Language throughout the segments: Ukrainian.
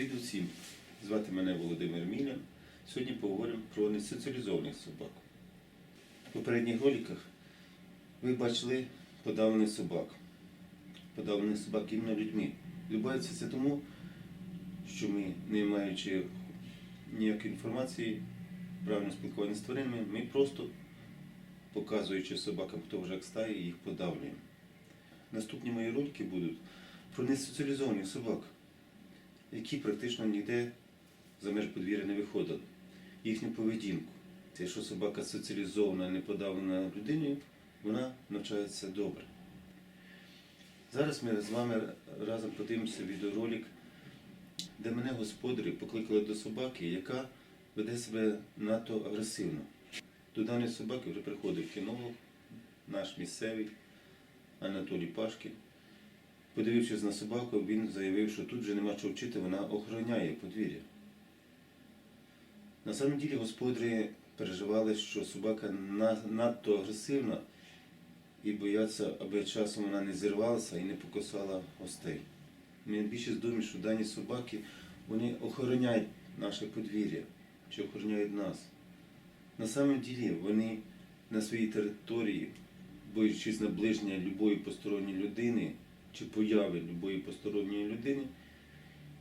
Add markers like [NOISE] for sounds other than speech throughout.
Привіт усім! Звати мене Володимир Мілян. Сьогодні поговоримо про несоціалізованих собак. В попередніх роликах ви бачили подавлених собак. Подавлених собак іменно людьми. Відбувається це тому, що ми, не маючи ніякої інформації, правильно спілкування з тваринами, ми просто, показуючи собакам, хто вже як стає, їх подавлюємо. Наступні мої ролики будуть про несоціалізованих собак які практично ніде за меж подвір'я не виходили. Їхню поведінку. Якщо собака соціалізована, не подавлена людиною, вона навчається добре. Зараз ми з вами разом подивимося відеоролик, де мене господарі покликали до собаки, яка веде себе надто агресивно. До даної собаки вже приходив кінолог, наш місцевий Анатолій Пашкін. Подивившись на собаку, він заявив, що тут вже нема чого вчити, вона охороняє подвір'я. На самом ділі господарі переживали, що собака надто агресивна і бояться, аби часом вона не зірвалася і не покусала гостей. Ми більше думаємо, що дані собаки вони охороняють наше подвір'я чи охороняють нас. На самом ділі вони на своїй території, боючись наближення любої посторонньої людини чи появи любої посторонньої людини,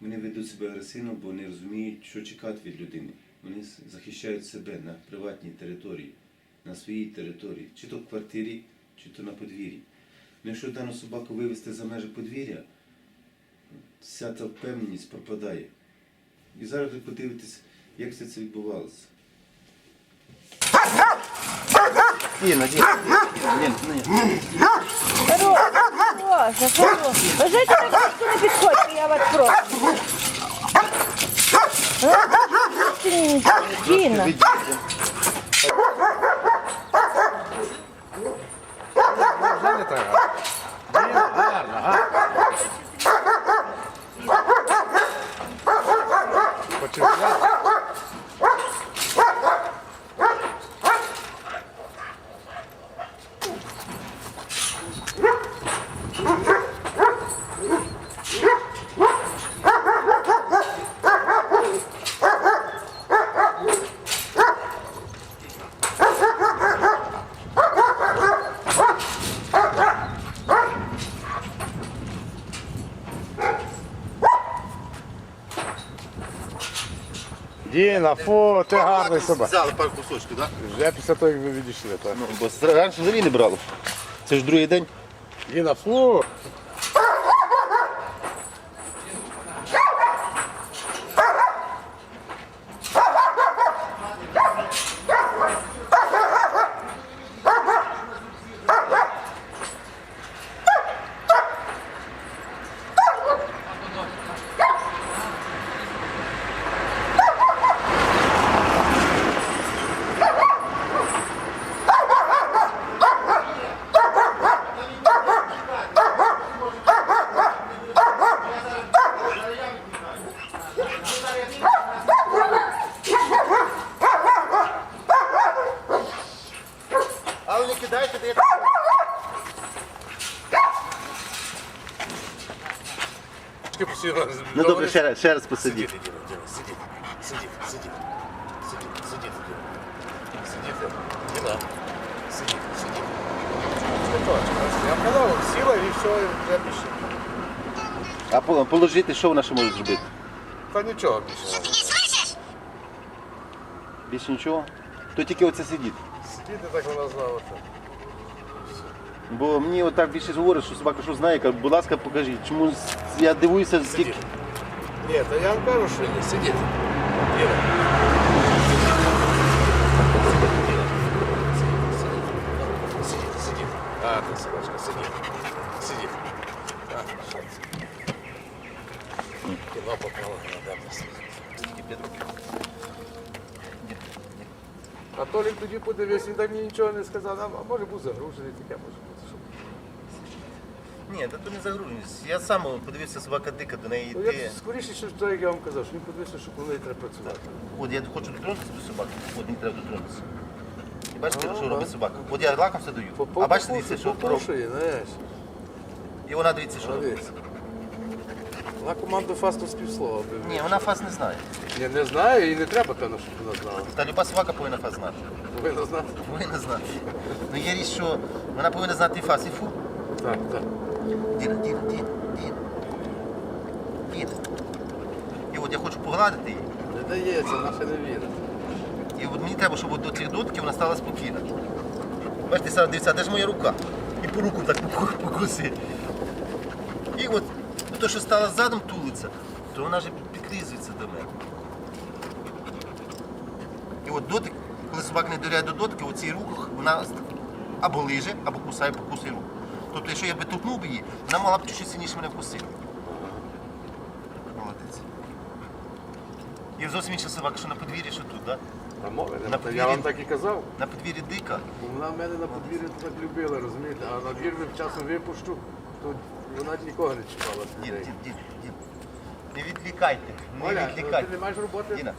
вони ведуть себе агресивно, бо не розуміють, що чекати від людини. Вони захищають себе на приватній території, на своїй території, чи то в квартирі, чи то на подвір'ї. Ну, якщо дану собаку вивезти за межі подвір'я, вся та впевненість пропадає. І зараз ви подивитесь, як все це відбувалося. Діна, Діна, Діна, Діна. Хороша, хороша. Лежите так близько не підходьте, я вас прошу. Діна. Вже не так гарно. Ні, гарно, гарно. Почерпляти. Діна, фу, ти гарний собак. Взяли пару кусочків, так? Вже після того, як ви відійшли, так? Ну, бо раніше взагалі не брали. Це ж другий день. Діна, фу. Не кидайте, Ну добре, ще раз, ще раз посидіть. Сидіти. Сидіти, сидіти. Сидіти, сидіти, Діна. Сидіти. Діна. Сидіти, сидіти. Я казав, сіла і все, і вже більше. А по- положити, що вона ще може зробити? Та нічого більше. Більше нічого? То тільки оце сидіти. Сидіти так вона знала. що. Бо мені отак більше говорить, що собака що знає, каже, будь ласка, покажіть. Чому я дивуюся, скільки. Сидіти. Ні, та я вам кажу, що ні, сидіти. Діна. Сидіти, сидіти. А, ти собачка, сидіти. Сидіти. А, що це? Кіно попало на дам. А Толік тоді подивився, він так мені нічого не сказав, а а може був загружений, таке може бути. що. Ні, та то не загруженість. Я сам подивився, собака дика, до неї Ну, йти. я скоріше, що то, як я вам казав, що він подивився, що неї треба працювати. От я хочу дотронутися до собаки, от мені треба дотронутися. І бачите, що робить собака? От я лакомся даю. А бачите, дивіться, що робить. Попушує, знаєш. І вона дивіться, що робить. Молодець. Вона команду фасту співслова. Ні, вона фаз не знає. Ні, не знаю і не треба, певно, щоб вона знала. Та люба собака повинна фаз знати. Повинна знати. Повинна знати. Ну є річ, що вона повинна знати і фаз, і фу. Так, так. Діна, Діна, Діна, Діна. Діна. І от я хочу погладити її. Не дається, наша не вірить. І от мені треба, щоб от до трьох дотків вона стала спокійна. Бачите, зараз дивіться, а де ж моя рука? І по руку так поку- покуси. І от то, що стала задом тулиться, то вона ж підлизується до мене. І от дотик, коли собака не довіряє до дотики, оцей рух вона або лиже, або кусає, покусує руку. Тобто, якщо я би толкнув би її, вона могла б чуть сильніше мене вкусити. Молодець. І зовсім інша собака, що на подвір'ї, що тут, так? На подвір'ї- Я вам так і казав. На подвір'ї дика. Вона мене на подвір'ї так любила, розумієте? А на двір часом випущу, то вона нікого не чіпала. з Дід, людей. дід, дід, дід. Не відвлікайте, не Оля, ну, ти не маєш роботи? Діна,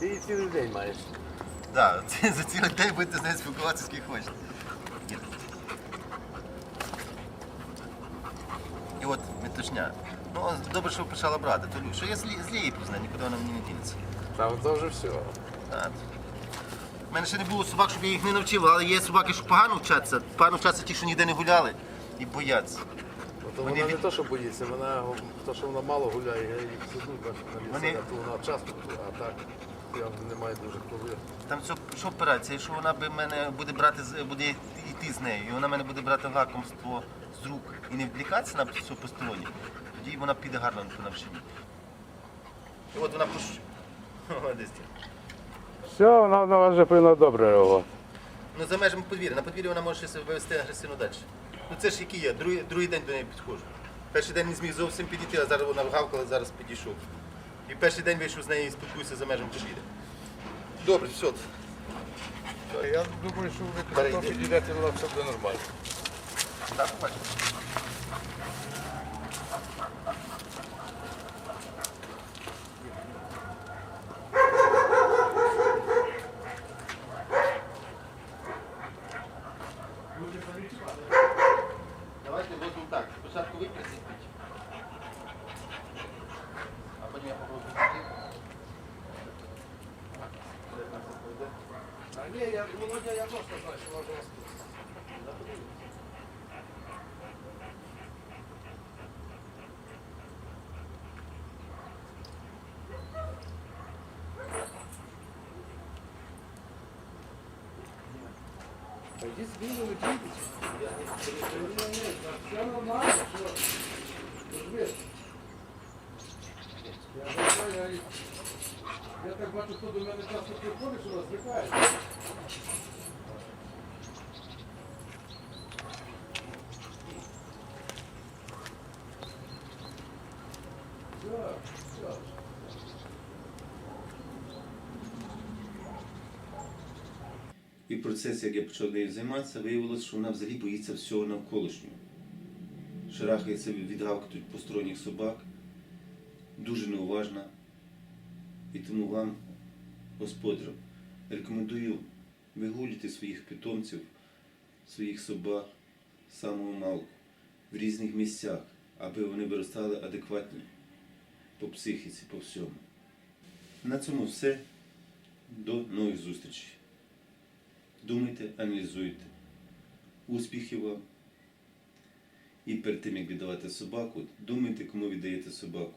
Ти її цілий день маєш. да, це [LAUGHS] за цілий день будете з нею спілкуватися, скільки хочете. І от метушня. Ну, добре, що почала брати. То, що я злі, злі її познаю, нікуди вона мені не дінеться. Та то вже все. Так. У мене ще не було собак, щоб я їх не навчив, але є собаки, що погано вчаться. Погано вчаться ті, що ніде не гуляли і бояться. Ну, то Вони вона не від- то, що боїться, вона то, що вона мало гуляє, я їх сиду, бачу, на Вони- лісі, а то вона часто, а так я немає дуже коли. Там що, що операція, якщо вона би мене буде брати з- буде йти з нею, і вона мене буде брати лакомство з рук і не відвлікатися на все посторонні, тоді вона піде гарно по навчанні. І от вона пош... [LAUGHS] Все, вона на вас вже повинна добре реагувати. Ну за межами подвір'я. На подвір'ї вона може ще себе вести агресивно далі. Ну це ж який я, другий, другий день до неї підходжу. Перший день не зміг зовсім підійти, а зараз вона вгавкала, зараз підійшов. І перший день вийшов з нею і спілкуюся за межами подвір'я. Добре, все. Я думаю, що ви підійдете, вона все буде нормально. Так, бачиш. Давайте возьмем так. Спочатку ви присипіть. А потім я попробую присипати. А ні, я, Володя, я просто знаю, що вона вас С ним, не Все нормально. Я так бачу, хто до мене часто приходить, що розвикає. Все, все. І процесі, як я почав нею займатися, виявилося, що вона взагалі боїться всього навколишнього. Шарахається від гавкотуть посторонніх собак, дуже неуважна. І тому вам, господарям, рекомендую вигулювати своїх питомців, своїх собак самого малку в різних місцях, аби вони виростали адекватні по психіці, по всьому. На цьому все. До нових зустрічей. Думайте, аналізуйте. Успіхів вам. І перед тим, як віддавати собаку, думайте, кому віддаєте собаку.